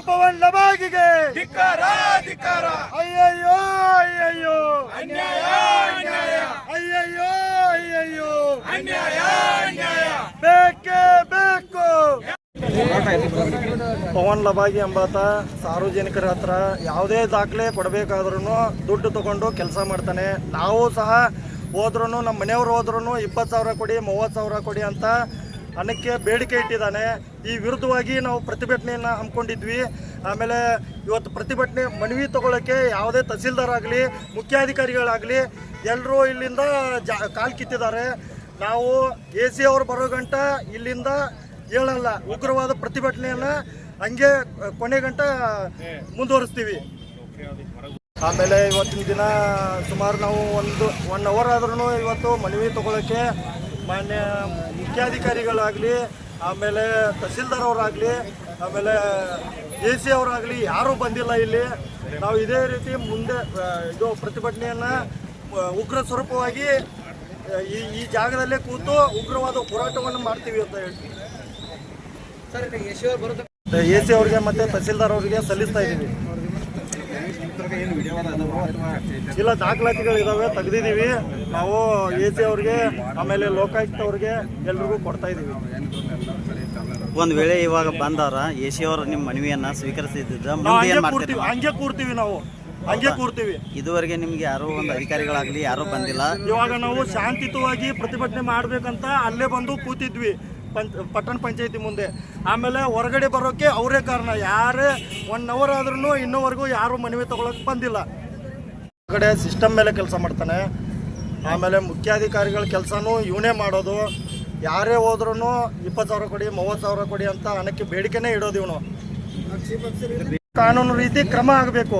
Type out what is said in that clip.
ಪವನ್ ಲಬಾಗಿಗೆ. ಧಿಕ್ಕಾರ ಧಿಕ್ಕಾರ. ಅಯ್ಯಯ್ಯೋ ಅಯ್ಯಯ್ಯೋ. ಅನ್ಯಾಯ ಅನ್ಯಾಯ. ಅಯ್ಯಯ್ಯೋ ಅಯ್ಯಯ್ಯೋ. ಅನ್ಯಾಯ ಅನ್ಯಾಯ. ಬೇಕೇ ಬೇಕು. ಪವನ್ ಲಬಾಗಿ ಎಂಬಾತ ಸಾರ್ವಜನಿಕರ ಹತ್ರ ಯಾವುದೇ ದಾಖಲೆ ಕೊಡಬೇಕಾದ್ರೂ ದುಡ್ಡು ತಗೊಂಡು ಕೆಲಸ ಮಾಡ್ತಾನೆ. ನಾವು ಸಹ ಹೋದ್ರೂ ನಮ್ಮ ಮನೆಯವ್ರು ಹೋದ್ರೂ ಇಪ್ಪತ್ತು ಸಾವಿರ ಕೊಡಿ ಮೂವತ್ತು ಸಾವಿರ ಕೊಡಿ ಅಂತ ಹಣಕ್ಕೆ ಬೇಡಿಕೆ ಇಟ್ಟಿದ್ದಾನೆ. ಈ ವಿರುದ್ಧವಾಗಿ ನಾವು ಪ್ರತಿಭಟನೆಯನ್ನು ಹಮ್ಮಿಕೊಂಡಿದ್ವಿ. ಆಮೇಲೆ ಇವತ್ತು ಪ್ರತಿಭಟನೆ ಮನವಿ ತಗೊಳ್ಳೋಕ್ಕೆ ಯಾವುದೇ ತಹಸೀಲ್ದಾರ್ ಆಗಲಿ ಮುಖ್ಯಾಧಿಕಾರಿಗಳಾಗಲಿ ಎಲ್ಲರೂ ಇಲ್ಲಿಂದ ಜಾ, ಕಾಲು ಕಿತ್ತಿದ್ದಾರೆ. ನಾವು ಎ ಸಿ ಅವರು ಬರೋ ಗಂಟ ಇಲ್ಲಿಂದ ಹೇಳಲ್ಲ, ಉಗ್ರವಾದ ಪ್ರತಿಭಟನೆಯನ್ನು ಹಂಗೆ ಕೊನೆ ಗಂಟ ಮುಂದುವರಿಸ್ತೀವಿ. ಆಮೇಲೆ ಇವತ್ತಿನ ದಿನ ಸುಮಾರು ನಾವು ಒಂದು ಒನ್ ಅವರ್ ಆದ್ರೂ ಇವತ್ತು ಮನವಿ ತಗೊಳ್ಳೋಕ್ಕೆ ಮಾನ್ಯ ಮುಖ್ಯಾಧಿಕಾರಿಗಳಾಗಲಿ ಆಮೇಲೆ ತಹಸೀಲ್ದಾರ್ ಅವರಾಗಲಿ ಆಮೇಲೆ ಎ ಸಿ ಅವರಾಗಲಿ ಯಾರೂ ಬಂದಿಲ್ಲ ಇಲ್ಲಿ. ನಾವು ಇದೇ ರೀತಿ ಮುಂದೆ ಇದು ಪ್ರತಿಭಟನೆಯನ್ನು ಉಗ್ರ ಸ್ವರೂಪವಾಗಿ ಈ ಈ ಜಾಗದಲ್ಲೇ ಕೂತು ಉಗ್ರವಾದ ಹೋರಾಟವನ್ನು ಮಾಡ್ತೀವಿ ಅಂತ ಹೇಳ್ತೀವಿ. ಎ ಸಿ ಅವ್ರಿಗೆ ಮತ್ತೆ ತಹಸೀಲ್ದಾರ್ ಅವರಿಗೆ ಸಲ್ಲಿಸ್ತಾ ಇದ್ದೀವಿ ಇಲ್ಲ ದಾಖಲಾತಿಗಳು ಇದಾವೆ ತೆಗ್ದಿದ್ದೀವಿ ನಾವು ಎ ಸಿ ಅವ್ರಿಗೆ ಆಮೇಲೆ ಲೋಕಾಯುಕ್ತ ಅವ್ರಿಗೆ ಎಲ್ರಿಗೂ ಕೊಡ್ತಾ ಇದ್ದೀವಿ ಒಂದ್ ವೇಳೆ ಇವಾಗ ಬಂದಾರ ಎ ಸಿ ಅವರು ನಿಮ್ಮ ಮನವಿಯನ್ನ ಸ್ವೀಕರಿಸಿದ್ದ ಮುಂದೆ ಏನ್ ಮಾಡ್ತೀರಿ? ಹಂಗೆ ಕೂರ್ತೀವಿ ನಾವು. ಹಂಗೆ ಕೂರ್ತೀವಿ. ಇದುವರೆಗೆ ನಿಮ್ಗೆ ಯಾರೋ ಒಂದು ಅಧಿಕಾರಿಗಳಾಗ್ಲಿ ಯಾರೂ ಬಂದಿಲ್ಲ? ಇವಾಗ ನಾವು ಶಾಂತಿಯುತವಾಗಿ ಪ್ರತಿಭಟನೆ ಮಾಡ್ಬೇಕಂತ ಅಲ್ಲೇ ಬಂದು ಕೂತಿದ್ವಿ. ಪಂಚ, ಪಟ್ಟಣ ಪಂಚಾಯತಿ ಮುಂದೆ. ಆಮೇಲೆ ಹೊರಗಡೆ ಬರೋಕ್ಕೆ ಅವರೇ ಕಾರಣ. ಯಾರೇ ಒನ್ ಅವರ್ ಆದ್ರೂ ಇನ್ನೂವರೆಗೂ ಯಾರು ಮನವಿ ತಗೊಳಕ್ ಬಂದಿಲ್ಲ. ಕಡೆ ಸಿಸ್ಟಮ್ ಮೇಲೆ ಕೆಲಸ ಮಾಡ್ತಾನೆ. ಆಮೇಲೆ ಮುಖ್ಯಾಧಿಕಾರಿಗಳ ಕೆಲಸನೂ ಇವನೇ ಮಾಡೋದು. ಯಾರೇ ಹೋದ್ರೂ ಇಪ್ಪತ್ತು ಸಾವಿರ ಕೊಡಿ, ಮೂವತ್ತು ಸಾವಿರ ಕೊಡಿ ಅಂತ ಹಣಕ್ಕೆ ಬೇಡಿಕೆನೇ ಇಡೋದು ಇವನು. ಕಾನೂನು ರೀತಿ ಕ್ರಮ ಆಗಬೇಕು.